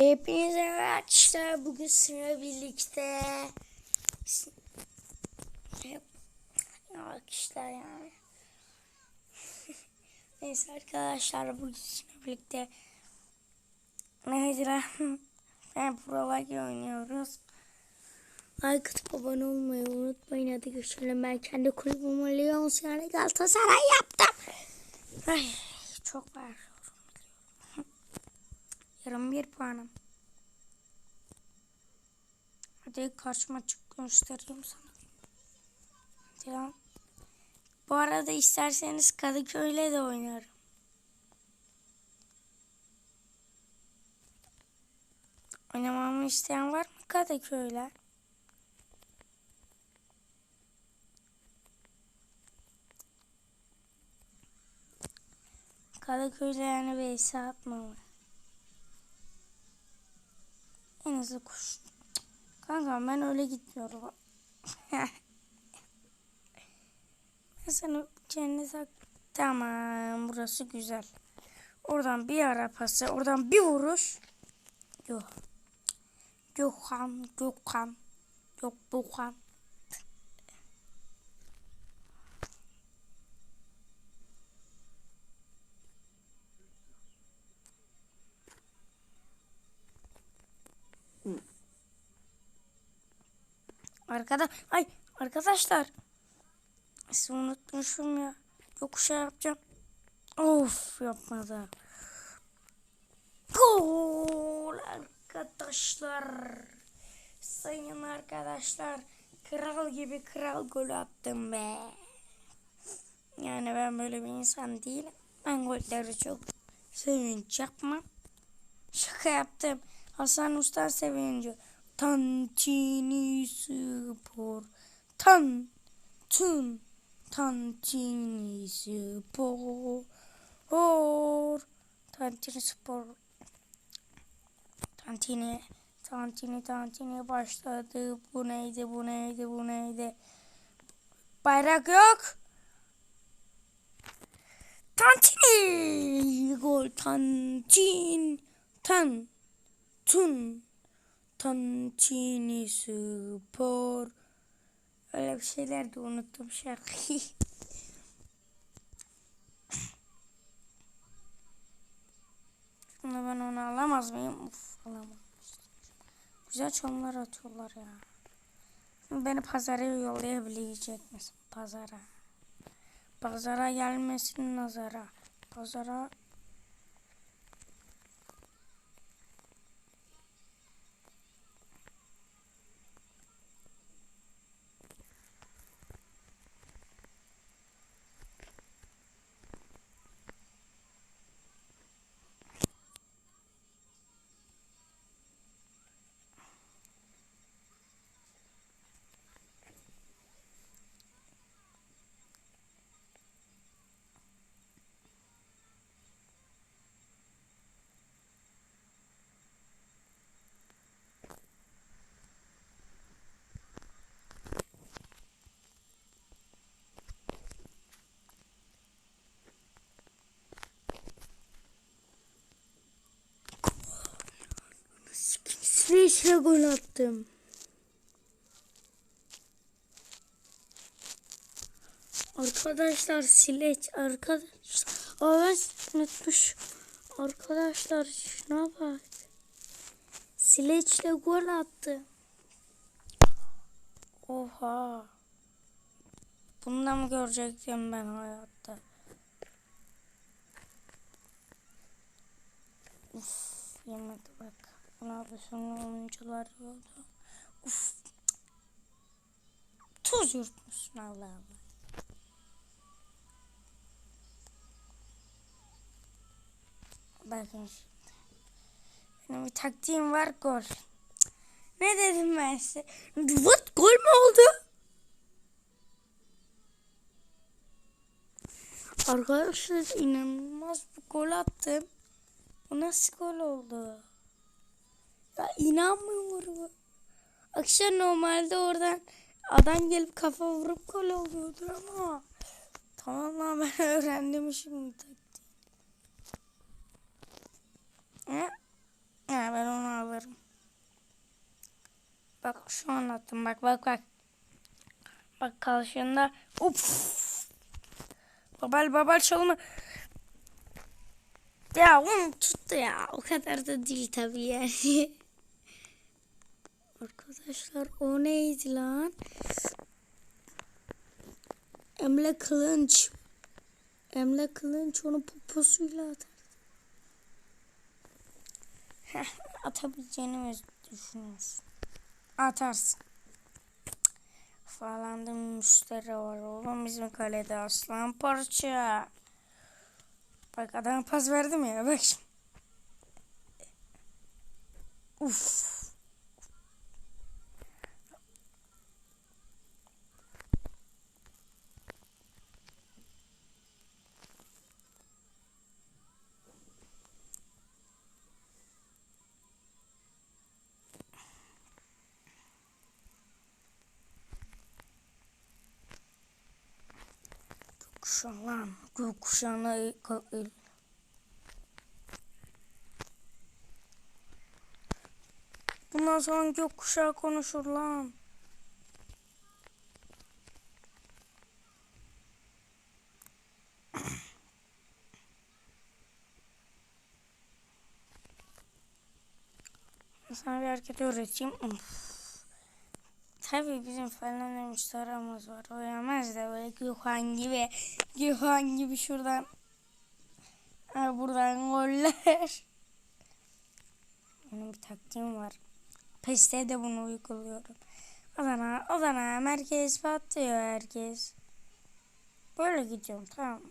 Hepinize merhaba arkadaşlar. Bugün sizinle birlikte arkadaşlar yani. Neyse arkadaşlar bugün sizinle birlikte neydi lan? Ben Pro League oynuyoruz. Like atıp abone olmayı unutmayın. Hadi geçelim. Ben kendi kulübümü Lyons yani Galatasaray yaptım. Ay, çok var. Yarım bir puanım. Hadi karşıma çık göstereyim sana. Lan. Bu arada isterseniz Kadıköy'le de oynarım. Oynamamı isteyen var mı Kadıköy'le? Kadıköy'le yani Veys'i atmamalı. En kuş. Kanka ben öyle gitmiyorum. ben sana kendine tak. Tamam burası güzel. Oradan bir ara pası. Oradan bir vuruş. Yok. Gökhan. Gökhan. Yok Gökhan. Arkada ay arkadaşlar. Sizi unutmuşum ya. Yok şey yapacağım. Of yapmadı. Gol arkadaşlar. Sayın arkadaşlar. Kral gibi kral gol attım be. Yani ben böyle bir insan değilim. Ben golleri çok sevinç yapmam. Şaka yaptım. Hasan Usta sevinci. Tantini spor. Tan. Tun. Tantini spor. Or. Tantini spor. Tantini. Tantini tantini başladı. Bu neydi bu neydi bu neydi. Bayrak yok. Tantini. Gol. Tantin. Tan. Tun. Tantini Spor. Öyle bir şeyler de unuttum şarkıyı. Şimdi ben onu alamaz mıyım? Uf alamam. Güzel çalımlar atıyorlar ya. Şimdi beni pazara yollayabilecek misin? Pazara. Pazara gelmesin nazara. Pazara Süreçle gol attım. Arkadaşlar sileç arkadaşlar. Ben unutmuş. Arkadaşlar şuna bak. Sileçle gol attı. Oha. Bundan mı görecektim ben hayatta? Uf yemedi bak. Sonra oyuncular oldu. Uf. Tuz yurtmuşsun Allah'ım. Bakın şimdi. Benim bir taktiğim var gol. Ne dedim ben size? What gol mü oldu? Arkadaşlar inanılmaz bir gol attım. Bu nasıl gol oldu? Ya inanmıyorum. Akşam normalde oradan adam gelip kafa vurup gol oluyordur ama tamam lan ben öğrendim şimdi taktiği. Ya, ya ben onu Bak şu an attım bak bak bak. Bak karşında. Uf. Babal babal çalma. Ya onu tuttu ya. O kadar da değil tabii yani. Arkadaşlar o neydi lan? Emre Kılınç. Emre Kılınç onu poposuyla atar. Atabileceğini mi düşünüyorsun? Atarsın. Falandı müşteri var oğlum bizim kalede aslan parça. Bak adama pas verdim ya bak şimdi. Uf. Gökkuşağı lan. Gökkuşağına Bundan sonra gökkuşağı konuşur lan. Sana bir hareket öğreteyim. Of. Tabii bizim falan müşterimiz var. O yemez de böyle Gökhan gibi. Gökhan gibi şuradan. Ha, buradan goller. Benim bir taktiğim var. PES'te de bunu uyguluyorum. Adana, Adana merkez patlıyor herkes. Böyle gidiyorum tamam.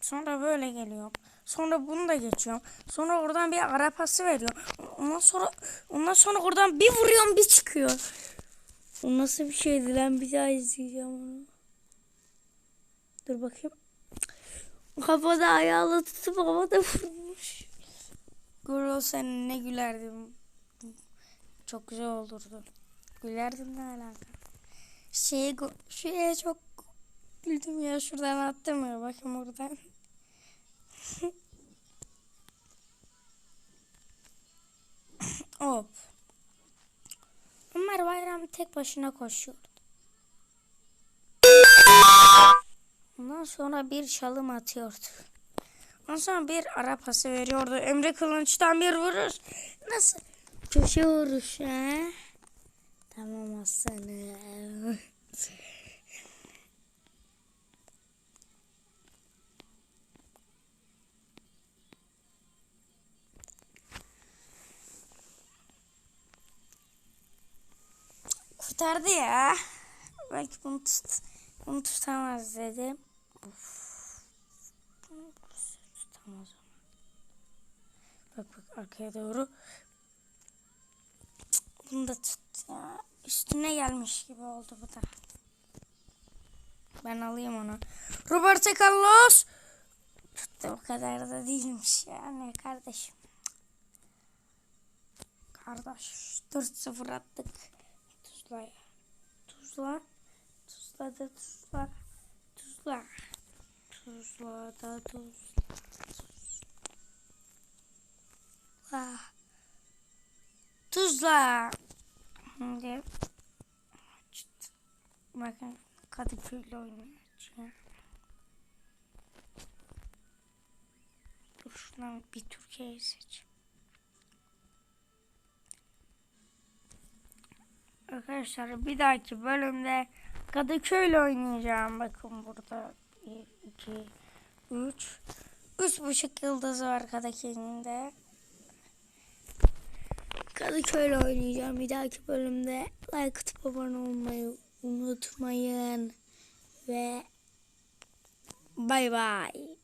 Sonra böyle geliyorum. Sonra bunu da geçiyorum. Sonra oradan bir ara pası veriyorum. Ondan sonra ondan sonra oradan bir vuruyorum bir çıkıyor. O nasıl bir şeydi lan bir daha izleyeceğim onu. Dur bakayım. Kafada ayağıyla tutup havada vurmuş. Gol olsa ne gülerdim. Çok güzel olurdu. Gülerdim ne alaka. Şeye, şeye çok güldüm ya şuradan attım ya bakın buradan. Hop. Ömer Bayram tek başına koşuyordu. Ondan sonra bir çalım atıyordu. Ondan sonra bir ara pası veriyordu. Emre Kılınç'tan bir vuruş. Nasıl? Köşe vuruş ha? Tamam aslanım. Kurtardı ya. Belki bunu tut, bunu tutamaz dedim. Of. Tutamaz ama. Bak bak arkaya doğru. Bunu da tut ya. Üstüne gelmiş gibi oldu bu da. Ben alayım onu. Roberto Carlos. Tuttu o kadar da değilmiş yani kardeşim. Kardeş 4-0 attık. Tuzla ya. Tuzla. Tuzla da tuzla. Tuzla. Tuzla da tuzla. Tuzla. Tuzla. Şimdi bakın Kadıköy'le oynayacağım. Dur şuradan bir Türkiye'yi seç. Arkadaşlar bir dahaki bölümde Kadıköy'le oynayacağım. Bakın burada 1, 2, 3. Üç buçuk yıldız var Kadıköy'ün de. Kadıköy'le oynayacağım. Bir dahaki bölümde like atıp abone olmayı unutmayın. Ve bay bay.